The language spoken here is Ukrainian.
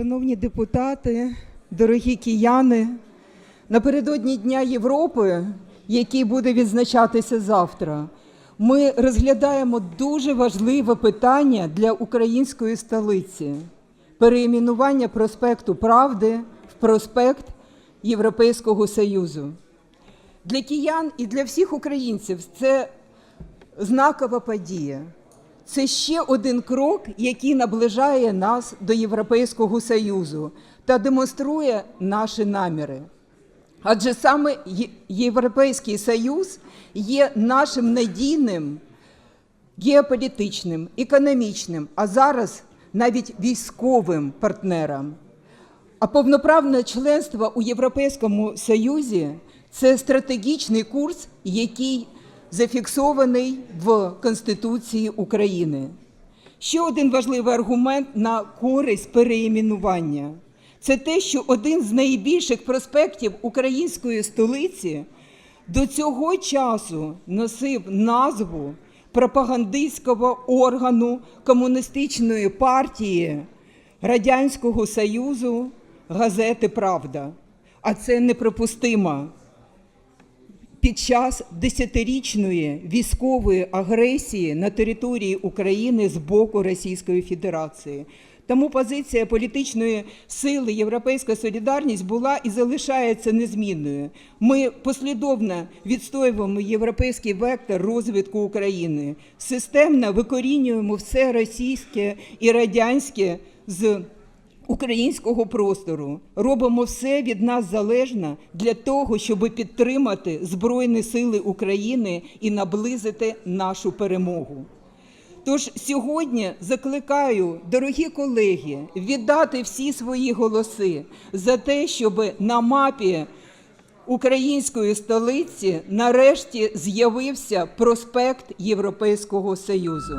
Шановні депутати, дорогі кияни, напередодні Дня Європи, який буде відзначатися завтра, ми розглядаємо дуже важливе питання для української столиці переіменування проспекту Правди в проспект Європейського Союзу. Для киян і для всіх українців це знакова подія. Це ще один крок, який наближає нас до Європейського Союзу та демонструє наші наміри. Адже саме Європейський Союз є нашим надійним геополітичним, економічним, а зараз навіть військовим партнером. А повноправне членство у Європейському Союзі це стратегічний курс, який зафіксований в Конституції України. Ще один важливий аргумент на користь переіменування це те, що один з найбільших проспектів української столиці до цього часу носив назву пропагандистського органу комуністичної партії Радянського Союзу газети Правда. А це неприпустимо під час десятирічної військової агресії на території України з боку Російської Федерації. Тому позиція політичної сили Європейська Солідарність була і залишається незмінною. Ми послідовно відстоюємо європейський вектор розвитку України, системно викорінюємо все російське і радянське з українського простору. Робимо все від нас залежне для того, щоб підтримати Збройні Сили України і наблизити нашу перемогу. Тож сьогодні закликаю, дорогі колеги, віддати всі свої голоси за те, щоб на мапі української столиці нарешті з'явився проспект Європейського Союзу.